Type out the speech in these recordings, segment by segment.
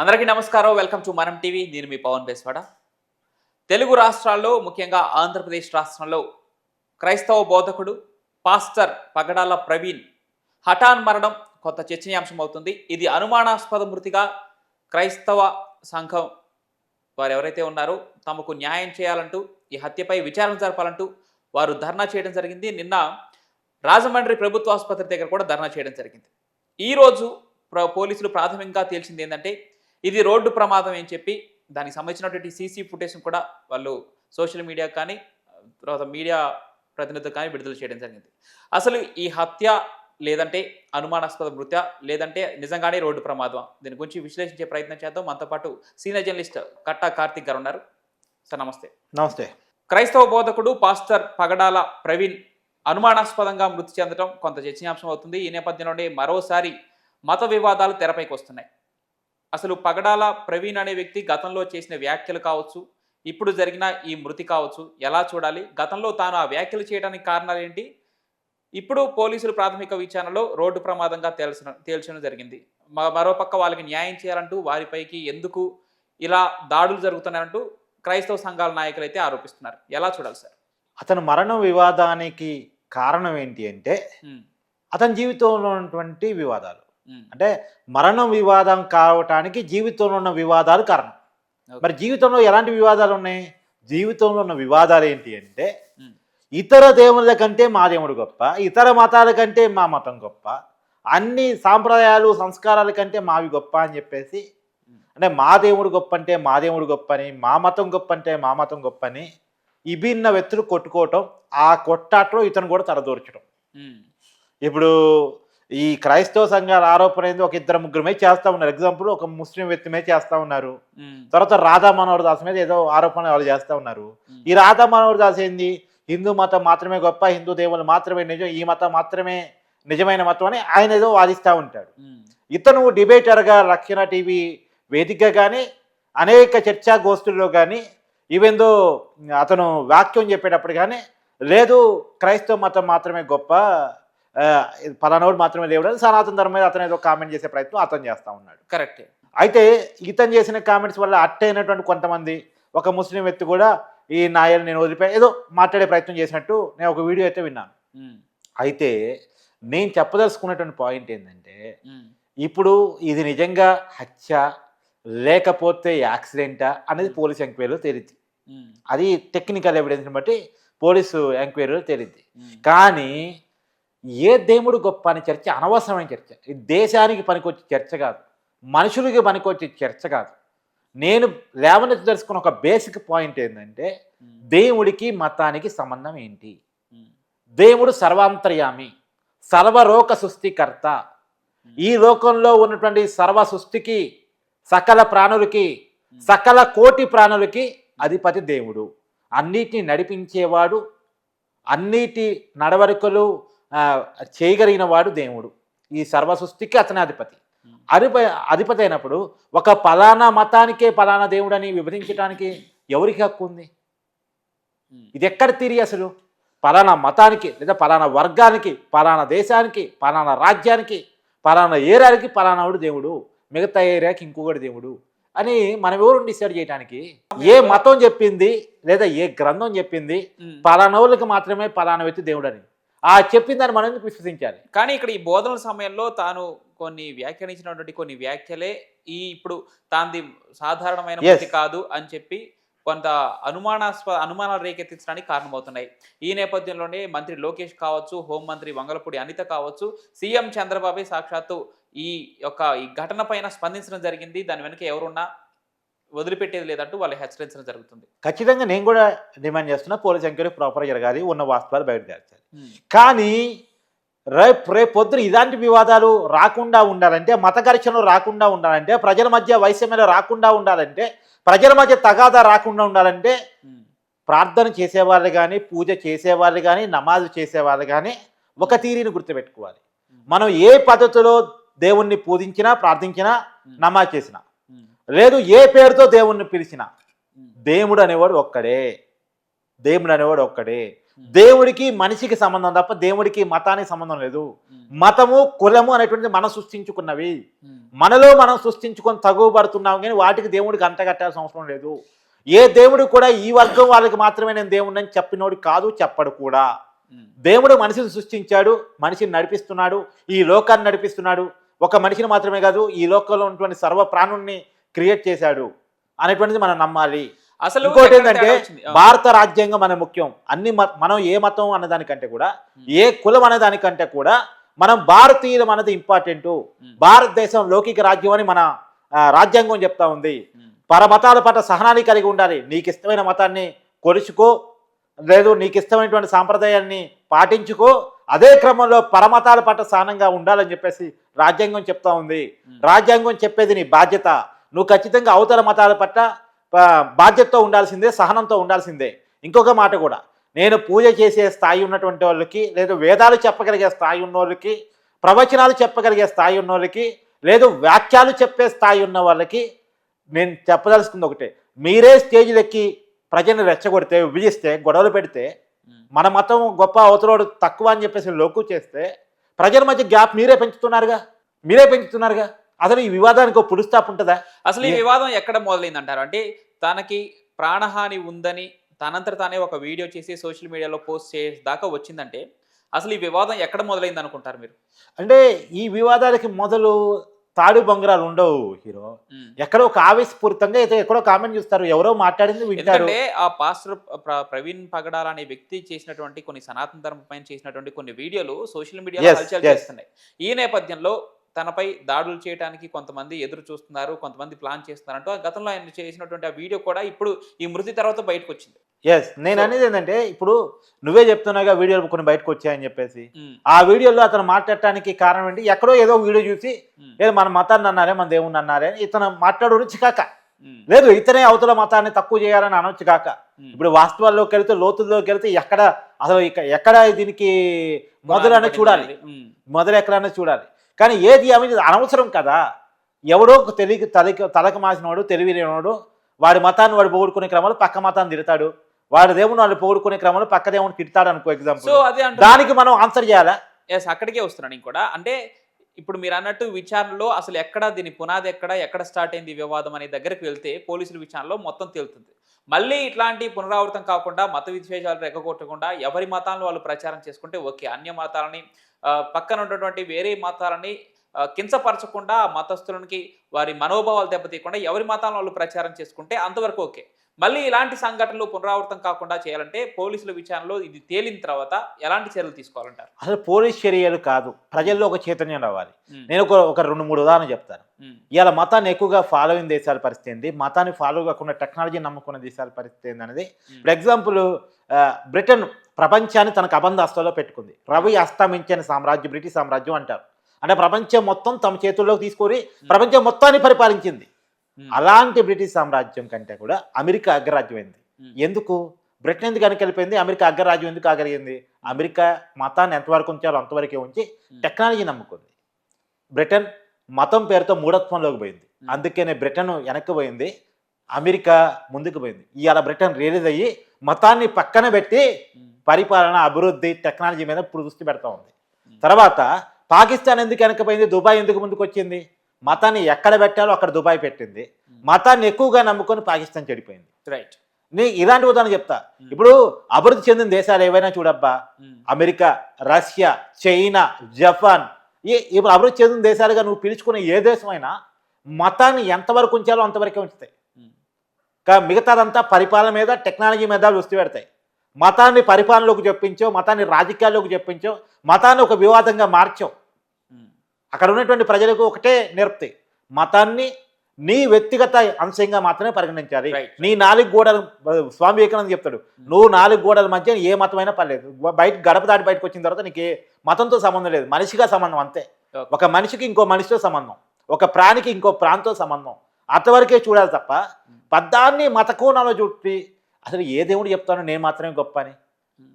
అందరికీ నమస్కారం. Welcome to మనం టీవీ నేను మీ పవన్ బేస్వాడ. తెలుగు రాష్ట్రాల్లో ముఖ్యంగా ఆంధ్రప్రదేశ్ రాష్ట్రంలో క్రైస్తవ బోధకుడు పాస్టర్ పగడాల ప్రవీణ్ హఠాన్ మరణం కొత్త చర్చనీయాంశం అవుతుంది. ఇది అనుమానాస్పద మృతిగా క్రైస్తవ సంఘం వారు ఎవరైతే ఉన్నారో తమకు న్యాయం చేయాలంటూ ఈ హత్యపై విచారణ జరపాలంటూ వారు ధర్నా చేయడం జరిగింది. నిన్న రాజమండ్రి ప్రభుత్వ ఆసుపత్రి దగ్గర కూడా ధర్నా చేయడం జరిగింది. ఈరోజు ప్ర పోలీసులు ప్రాథమికంగా తేల్చింది ఏంటంటే ఇది రోడ్డు ప్రమాదం అని చెప్పి దానికి సంబంధించినటువంటి సీసీ ఫుటేజ్ కూడా వాళ్ళు సోషల్ మీడియా కానీ తర్వాత మీడియా ప్రతినిధులు కానీ విడుదల చేయడం జరిగింది. అసలు ఈ హత్య లేదంటే అనుమానాస్పద మృత్య లేదంటే నిజంగానే రోడ్డు ప్రమాదం దీని గురించి విశ్లేషించే ప్రయత్నం చేద్దాం. మనతో పాటు సీనియర్ జర్నలిస్ట్ కట్టా కార్తిక్ గారు ఉన్నారు. సార్ నమస్తే. నమస్తే. క్రైస్తవ బోధకుడు పాస్టర్ పగడాల ప్రవీణ్ అనుమానాస్పదంగా మృతి చెందడం కొంత చర్చనీయాంశం అవుతుంది. ఈ నేపథ్యంలోనే మరోసారి మత వివాదాలు తెరపైకి వస్తున్నాయి. అసలు పగడాల ప్రవీణ్ అనే వ్యక్తి గతంలో చేసిన వ్యాఖ్యలు కావచ్చు ఇప్పుడు జరిగిన ఈ మృతి కావచ్చు ఎలా చూడాలి? గతంలో తాను ఆ వ్యాఖ్యలు చేయడానికి కారణాలు ఏంటి? ఇప్పుడు పోలీసులు ప్రాథమిక విచారణలో రోడ్డు ప్రమాదంగా తేల్చిన తేల్చడం జరిగింది. మరోపక్క వాళ్ళకి న్యాయం చేయాలంటూ వారిపైకి ఎందుకు ఇలా దాడులు జరుగుతున్నాయంటూ క్రైస్తవ సంఘాల నాయకులు అయితే ఆరోపిస్తున్నారు. ఎలా చూడాలి సార్? అతను మరణ వివాదానికి కారణం ఏంటి అంటే అతని జీవితంలో ఉన్నటువంటి వివాదాలు. అంటే మరణం వివాదం కావటానికి జీవితంలో ఉన్న వివాదాలు కారణం. మరి జీవితంలో ఎలాంటి వివాదాలు ఉన్నాయి? జీవితంలో ఉన్న వివాదాలు ఏంటి అంటే ఇతర దేవుళ్ళ కంటే మా దేవుడు గొప్ప ఇతర మతాల కంటే మా మతం గొప్ప అన్ని సాంప్రదాయాలు సంస్కారాల కంటే మావి గొప్ప అని చెప్పేసి అంటే మా దేవుడు గొప్ప అంటే మా దేవుడు గొప్ప అని మా మతం గొప్ప అంటే మా మతం గొప్ప అని విభిన్న వ్యక్తులు కొట్టుకోవటం ఆ కొట్టాట్లో ఇతను కూడా తలదూర్చడం ఉమ్, ఇప్పుడు ఈ క్రైస్తవ సంఘాల ఆరోపణ ఏంది? ఒక ఇద్దరు ముగ్గురు మీద చేస్తూ ఉన్నారు. ఎగ్జాంపుల్ ఒక ముస్లిం వ్యక్తి మీద చేస్తూ ఉన్నారు. తర్వాత రాధా మనోహర్ దాస్ మీద ఏదో ఆరోపణ వాళ్ళు చేస్తూ ఉన్నారు. ఈ రాధా మనోహర్ దాస్ ఏంది? హిందూ మతం మాత్రమే గొప్ప హిందూ దేవులు మాత్రమే నిజం ఈ మతం మాత్రమే నిజమైన మతం అని ఆయన ఏదో వాదిస్తూ ఉంటాడు. ఇతను డిబేటర్గా రక్షణ టీవీ వేదికగా కానీ అనేక చర్చా గోష్ఠుల్లో కానీ ఈవెందో అతను వాక్యం చెప్పేటప్పుడు కానీ లేదు క్రైస్తవ మతం మాత్రమే గొప్ప పలానోడు మాత్రమే దేవుడు సనాతన ధర్మం మీద అతను ఏదో కామెంట్ చేసే ప్రయత్నం అతను చేస్తూ ఉన్నాడు. కరెక్టే అయితే ఇతను చేసిన కామెంట్స్ వల్ల అట్టయినటువంటి కొంతమంది ఒక ముస్లిం వ్యక్తి కూడా ఈ నాయలు నేను వదిలిపోయి ఏదో మాట్లాడే ప్రయత్నం చేసినట్టు నేను ఒక వీడియో అయితే విన్నాను. ఉమ్, అయితే నేను చెప్పదలుచుకున్నటువంటి పాయింట్ ఏంటంటే ఉమ్, ఇప్పుడు ఇది నిజంగా హత్య లేకపోతే యాక్సిడెంటా అనేది పోలీస్ ఎంక్వైరీలో తేలింది అది టెక్నికల్ ఎవిడెన్స్ని బట్టి పోలీసు ఎంక్వైరీలో తేలింది కానీ ఏ దేవుడు గొప్ప అని చర్చ అనవసరమైన చర్చ. ఇది దేశానికి పనికొచ్చే చర్చ కాదు. మనుషులకి పనికొచ్చే చర్చ కాదు. నేను లేవనెత్తి తెలుసుకున్న ఒక బేసిక్ పాయింట్ ఏంటంటే దేవుడికి మతానికి సంబంధం ఏంటి? దేవుడు సర్వాంతర్యామి సర్వలోక సృష్టికర్త. ఈ లోకంలో ఉన్నటువంటి సర్వ సృష్టికి సకల ప్రాణులకి సకల కోటి ప్రాణులకి అధిపతి దేవుడు. అన్నిటిని నడిపించేవాడు అన్నిటి నడవడికలు చేయగలిగిన వాడు దేవుడు. ఈ సర్వ సృష్టికి అతని అధిపతి. అధిప అధిపతి అయినప్పుడు ఒక పలానా మతానికే పలానా దేవుడని విభజించడానికి ఎవరికి హక్కు ఉంది? ఇది ఎక్కడ తిరిగి అసలు? పలానా మతానికి లేదా పలానా వర్గానికి పలానా దేశానికి పలానా రాజ్యానికి పలానా ఏరియాకి పలానావుడు దేవుడు. మిగతా ఏరియాకి ఇంకొకటి దేవుడు అని మనం ఎవరు డిసైడ్ చేయడానికి ఏ మతం చెప్పింది లేదా ఏ గ్రంథం చెప్పింది. పలానా వాళ్ళకి మాత్రమే పలానా వ్యక్తి దేవుడు అని ఆ చెప్పిన దాన్ని మనం ఎందుకు విశ్వసించాలి? కానీ ఇక్కడ ఈ బోధనల సమయంలో తాను కొన్ని వ్యాఖ్యానించినటువంటి కొన్ని వ్యాఖ్యలే ఈ ఇప్పుడు తాంది సాధారణమైన. మృతి కాదు అని చెప్పి కొంత అనుమానాస్పద అనుమానాలు రేకెత్తించడానికి కారణమవుతున్నాయి. ఈ నేపథ్యంలోనే మంత్రి లోకేష్ కావచ్చు హోంమంత్రి వంగలపూడి అనిత కావచ్చు సీఎం చంద్రబాబు సాక్షాత్తు ఈ యొక్క ఈ ఘటన పైన స్పందించడం జరిగింది. దాని వెనుక ఎవరున్నా వదిలిపెట్టేది లేదంటూ వాళ్ళు హెచ్చరించడం జరుగుతుంది. ఖచ్చితంగా నేను కూడా డిమాండ్ చేస్తున్నా పోలీస్ ఎంక్వైరీ ప్రాపర్ జరగాలి ఉన్న వాస్తవాలు బయట తేల్చాలి. కానీ రేపు రేపు పొద్దున ఇలాంటి వివాదాలు రాకుండా ఉండాలంటే మత ఘర్షణలు రాకుండా ఉండాలంటే ప్రజల మధ్య వైషమ్యాలు రాకుండా ఉండాలంటే ప్రజల మధ్య తగాదా రాకుండా ఉండాలంటే ప్రార్థన చేసేవాళ్ళు కానీ పూజ చేసేవాళ్ళు కానీ నమాజు చేసేవాళ్ళు కానీ ఒక తీరిని గుర్తుపెట్టుకోవాలి. మనం ఏ పద్ధతిలో దేవుణ్ణి పూజించినా ప్రార్థించినా నమాజ్ చేసినా లేదు ఏ పేరుతో దేవుణ్ణి పిలిచినా. దేవుడు అనేవాడు ఒక్కడే. దేవుడు అనేవాడు ఒక్కడే. దేవుడికి మనిషికి సంబంధం తప్ప దేవుడికి మతానికి సంబంధం లేదు. మతము కులము అనేటువంటిది మనం సృష్టించుకున్నవి. మనలో మనం సృష్టించుకొని తగువబడుతున్నాం కానీ వాటికి దేవుడికి అంటగట్టాల్సిన అవసరం లేదు. ఏ దేవుడు కూడా ఈ వర్గం వాళ్ళకి మాత్రమే నేను దేవుడిని చెప్పినోడు కాదు చెప్పడు కూడా. దేవుడు మనిషిని సృష్టించాడు మనిషిని నడిపిస్తున్నాడు ఈ లోకాన్ని నడిపిస్తున్నాడు. ఒక మనిషిని మాత్రమే కాదు ఈ లోకంలో ఉన్నటువంటి సర్వ ప్రాణుల్ని క్రియేట్ చేశాడు అనేటువంటిది మనం నమ్మాలి. అసలు ఇంకోటి ఏంటంటే భారత రాజ్యాంగం మన ముఖ్యం. అన్ని మనం ఏ మతం అన్నదానికంటే కూడా ఏ కులం అనేదానికంటే కూడా మనం భారతీయులం అన్నది ఇంపార్టెంట్. భారతదేశం లౌకిక రాజ్యం అని మన రాజ్యాంగం చెప్తా ఉంది. పరమతాల పట్ల సహనాన్ని కలిగి ఉండాలి. నీకు ఇష్టమైన మతాన్ని కొలుచుకో లేదు నీకు ఇష్టమైనటువంటి సాంప్రదాయాన్ని పాటించుకో అదే క్రమంలో పరమతాల పట్ల సహనంగా ఉండాలని చెప్పేసి రాజ్యాంగం చెప్తా ఉంది. రాజ్యాంగం చెప్పేది నీ బాధ్యత. నువ్వు ఖచ్చితంగా అవతల మతాల పట్ల బాధ్యతతో ఉండాల్సిందే సహనంతో ఉండాల్సిందే. ఇంకొక మాట కూడా నేను పూజ చేసే స్థాయి ఉన్నటువంటి వాళ్ళకి లేదు వేదాలు చెప్పగలిగే స్థాయి ఉన్న వాళ్ళకి ప్రవచనాలు చెప్పగలిగే స్థాయి ఉన్న వాళ్ళకి లేదు వాక్యాలు చెప్పే స్థాయి ఉన్న వాళ్ళకి నేను చెప్పదలుచుకుంది ఒకటే. మీరే స్టేజ్లు ఎక్కి ప్రజల్ని రెచ్చగొడితే విభజిస్తే గొడవలు పెడితే మన మతం గొప్ప అవతలోడు తక్కువ అని చెప్పేసి లోకు చేస్తే ప్రజల మధ్య గ్యాప్ మీరే పెంచుతున్నారుగా? మీరే పెంచుతున్నారుగా? అసలు ఈ వివాదానికి ఒక పుడు స్టాప్ ఉంటుందా? అసలు ఈ వివాదం ఎక్కడ మొదలైంది అంటారు అంటే తనకి ప్రాణహాని ఉందని తనంతట తానే ఒక వీడియో చేసి సోషల్ మీడియాలో పోస్ట్ చేసే దాకా వచ్చిందంటే అసలు ఈ వివాదం ఎక్కడ మొదలైంది అనుకుంటారు మీరు? అంటే ఈ వివాదాలకి మొదలు తాడు బొంగరాలు ఉండవు హీరో. ఎక్కడో ఒక ఆవేశపూరితంగా అయితే ఎక్కడో కామెంట్ చూస్తారు ఎవరో మాట్లాడింది వింటారు. ఎందుకంటే ఆ పాస్టర్ ప్ర- ప్రవీణ్ పగడాల అనే వ్యక్తి చేసినటువంటి కొన్ని సనాతన ధర్మం పైన చేసినటువంటి కొన్ని వీడియోలు సోషల్ మీడియాలో హల్చల్. చేస్తున్నాయి. ఈ నేపథ్యంలో తనపై దాడులు చేయడానికి కొంతమంది ఎదురు చూస్తున్నారు కొంతమంది ప్లాన్ చేస్తున్నారు అంటూ ఆ గతంలో ఆయన చేసినటువంటి ఆ వీడియో కూడా ఇప్పుడు ఈ మృతి తర్వాత బయటకు వచ్చింది ఎస్ నేను అనేది ఏంటంటే ఇప్పుడు నువ్వే చెప్తున్నాగా వీడియోలు కొన్ని బయటకు వచ్చాయని చెప్పేసి. ఉమ్, ఆ వీడియోలో అతను మాట్లాడటానికి కారణం ఏంటి? ఎక్కడో ఏదో వీడియో చూసి లేదు మన మతాన్ని అన్నారే మన దేవుణ్ణి అన్నారే అని ఇతను మాట్లాడు చికాక ఉమ్, లేదు ఇతనే అవతల మతాన్ని తక్కువ చేయాలని అనొచ్చు కాక. ఇప్పుడు వాస్తవాల్లోకి వెళ్తే లోతుల్లోకి వెళ్తే ఎక్కడ అసలు ఎక్కడ దీనికి మొదలు అనేది. చూడాలి మొదలు ఎక్కడన్నా చూడాలి. కానీ ఏది అనేది అనవసరం కదా. ఎవడో ఒక తెలివి తలకి తలకు మాసినవాడు తెలివి లేనివాడు వాడి మతాన్ని వాడు పోగొట్టుకునే క్రమంలో పక్క మతాన్ని తిడతాడు. వాడి దేవుని వాళ్ళు పోగొట్టుకునే క్రమంలో పక్క దేవుని తిడతాడు అనుకో ఎగ్జాంపుల్ దానికి మనం ఆన్సర్ చేయాలా? ఎస్ అక్కడికే వస్తున్నాను నేను కూడా. అంటే ఇప్పుడు మీరు అన్నట్టు విచారణలో అసలు ఎక్కడ దీని పునాది ఎక్కడ ఎక్కడ స్టార్ట్ అయింది వివాదం అనే దగ్గరికి వెళ్తే పోలీసుల విచారణలో మొత్తం తేలుతుంది మళ్ళీ ఇట్లాంటి పునరావృతం కాకుండా మత విద్వేషాలు రెగ్గగొట్టకుండా ఎవరి మతాలను వాళ్ళు ప్రచారం చేసుకుంటే ఓకే అన్య మతాలని పక్కన ఉన్నటువంటి వేరే మతాలని కించపరచకుండా మతస్థులకి వారి మనోభావాలు దెబ్బతీయకుండా ఎవరి మతాలను వాళ్ళు ప్రచారం చేసుకుంటే అంతవరకు ఓకే. మళ్ళీ ఇలాంటి సంఘటనలు పునరావృతం కాకుండా చేయాలంటే పోలీసుల విచారణలో ఇది తేలిన తర్వాత ఎలాంటి చర్యలు తీసుకోవాలంటారు? అసలు పోలీస్ చర్యలు కాదు. ప్రజల్లో ఒక చైతన్యం రావాలి. నేను ఒక ఒక రెండు మూడు ఉదాహరణ చెప్తాను. ఇవాళ మతాన్ని ఎక్కువగా ఫాలో అయిన దేశాల పరిస్థితి ఏంది? మతాన్ని ఫాలో కాకుండా టెక్నాలజీ నమ్ముకున్న దేశాల పరిస్థితి ఏంది అనేది. ఫర్ ఎగ్జాంపుల్ బ్రిటన్ ప్రపంచాన్ని తనకు అబంధ హస్తాలో పెట్టుకుంది. రవి అస్తమించని సామ్రాజ్యం బ్రిటిష్ సామ్రాజ్యం అంటారు. అంటే ప్రపంచం మొత్తం తమ చేతుల్లోకి తీసుకొని ప్రపంచం మొత్తాన్ని పరిపాలించింది. అలాంటి బ్రిటిష్ సామ్రాజ్యం కంటే కూడా అమెరికా అగ్రరాజ్యం అయింది ఉమ్, ఎందుకు? బ్రిటన్ ఎందుకు వెనకెళ్ళిపోయింది అమెరికా అగ్రరాజ్యం ఎందుకు ఆగలిగింది? అమెరికా మతాన్ని ఎంతవరకు ఉంచాలో అంతవరకే ఉంచి టెక్నాలజీ నమ్ముకుంది. బ్రిటన్ మతం పేరుతో మూఢత్వంలోకి పోయింది. Hmm. అందుకనే బ్రిటన్ వెనక్కి పోయింది. అమెరికా ముందుకు పోయింది. ఇవాళ బ్రిటన్ రిలీజ్ అయ్యి మతాన్ని పక్కన పెట్టి పరిపాలన అభివృద్ధి టెక్నాలజీ మీద ఇప్పుడు దృష్టి పెడతా ఉంది. Hmm. తర్వాత పాకిస్తాన్ ఎందుకు వెనకపోయింది దుబాయ్ ఎందుకు ముందుకు వచ్చింది మతాన్ని ఎక్కడ పెట్టాలో అక్కడ దుబాయ్ పెట్టింది. ఉమ్. మతాన్ని ఎక్కువగా నమ్ముకొని పాకిస్తాన్ చెడిపోయింది. రైట్ నీ ఇలాంటి ఉదాహరణ చెప్తా. Hmm. ఇప్పుడు అభివృద్ధి చెందిన దేశాలు ఏవైనా చూడబ్బా. ఉమ్, అమెరికా రష్యా చైనా జపాన్. ఈ ఇప్పుడు అభివృద్ధి చెందిన దేశాలుగా నువ్వు పిలుచుకునే ఏ దేశమైనా మతాన్ని ఎంతవరకు ఉంచాలో అంతవరకే ఉంచుతాయి. ఉమ్, కా మిగతాదంతా పరిపాలన మీద టెక్నాలజీ మీద దృష్టి పెడతాయి. మతాన్ని పరిపాలనలోకి చెప్పించో మతాన్ని రాజకీయాల్లోకి చెప్పించో మతాన్ని ఒక వివాదంగా మార్చో. ఉమ్, అక్కడ ఉన్నటువంటి ప్రజలకు ఒకటే నేర్పుతాయి మతాన్ని నీ వ్యక్తిగత అంశంగా మాత్రమే పరిగణించాలి. నీ నాలుగు గోడలు స్వామి వివేకానంద చెప్తాడు నువ్వు నాలుగు గోడల మధ్య ఏ మతమైనా పర్లేదు. బయట గడప దాటి బయటకు వచ్చిన తర్వాత నీకు ఏ మతంతో సంబంధం లేదు. మనిషిగా సంబంధం అంతే. ఒక మనిషికి ఇంకో మనిషితో సంబంధం. ఒక ప్రాణికి ఇంకో ప్రాంతో సంబంధం. అంతవరకే చూడాలి తప్ప పద్దాన్ని మత కోణంలో చుట్టి అసలు ఏ దేవుడు చెప్తాను నేను మాత్రమే గొప్ప అని.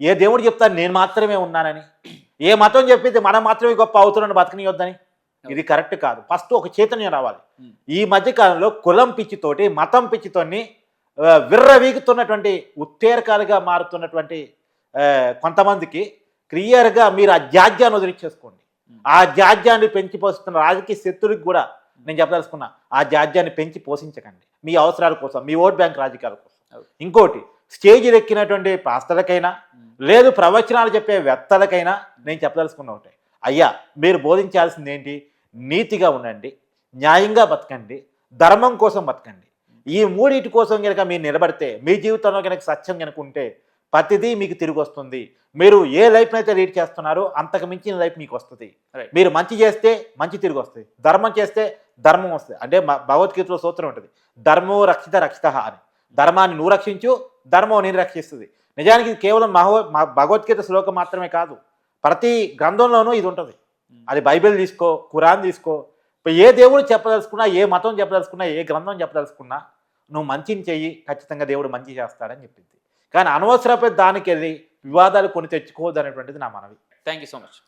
ఏ దేవుడు చెప్తాను నేను మాత్రమే ఉన్నానని. ఏ మతం చెప్పింది మనం మాత్రమే గొప్ప అవుతున్నాను బతకనియొద్దని. ఇది కరెక్ట్ కాదు. ఫస్ట్ ఒక చైతన్యం రావాలి. ఈ మధ్య కాలంలో కులం పిచ్చితోటి మతం పిచ్చితోని విర్రవీగుతున్నటువంటి ఉత్తేరకాలుగా మారుతున్నటువంటి కొంతమందికి క్లియర్గా మీరు ఆ జాడ్యాన్ని వదిలించేసుకోండి. ఆ జాడ్యాన్ని పెంచి పోషిస్తున్న రాజకీయ శత్రువుకి కూడా నేను చెప్పదలుచుకున్నా ఆ జాడ్యాన్ని పెంచి పోషించకండి. మీ అవసరాల కోసం మీ ఓట్ బ్యాంక్ రాజకీయాల కోసం. ఇంకోటి స్టేజ్ ఎక్కినటువంటి పాస్తలకైనా లేదు ప్రవచనాలు చెప్పే వెత్తలకైనా నేను చెప్పదలుచుకున్న ఒకటే. అయ్యా మీరు బోధించాల్సింది ఏంటి నీతిగా ఉండండి న్యాయంగా బతకండి ధర్మం కోసం బతకండి. ఈ మూడింటి కోసం కనుక మీరు నిలబడితే మీ జీవితంలో కనుక సత్యం కనుక ఉంటే ప్రతిదీ మీకు తిరిగి వస్తుంది. మీరు ఏ లైఫ్ని అయితే లీడ్ చేస్తున్నారో అంతకు మించిన లైఫ్ మీకు వస్తుంది. మీరు మంచి చేస్తే మంచి తిరిగి వస్తుంది. ధర్మం చేస్తే ధర్మం వస్తుంది. అంటే భగవద్గీతలో సూత్రం ఉంటుంది. ధర్మో రక్షిత రక్షిత అని. ధర్మాన్ని నువ్వు రక్షించు ధర్మం నేను రక్షిస్తుంది. నిజానికి ఇది కేవలం మహో భగవద్గీత శ్లోకం మాత్రమే కాదు. ప్రతి గ్రంథంలోనూ ఇది ఉంటుంది. అది బైబిల్ తీసుకో ఖురాన్ తీసుకో. ఇప్పుడు ఏ దేవుడు చెప్పదలుచుకున్నా ఏ మతం చెప్పదలుచుకున్నా ఏ గ్రంథం చెప్పదలుచుకున్నా నువ్వు మంచిని చెయ్యి ఖచ్చితంగా దేవుడు మంచి చేస్తాడని చెప్పింది. కానీ అనవసరపు దానికి వెళ్ళి వివాదాలు కొని తెచ్చుకోవద్దు అనేటువంటిది నా మనవి. Thank you so much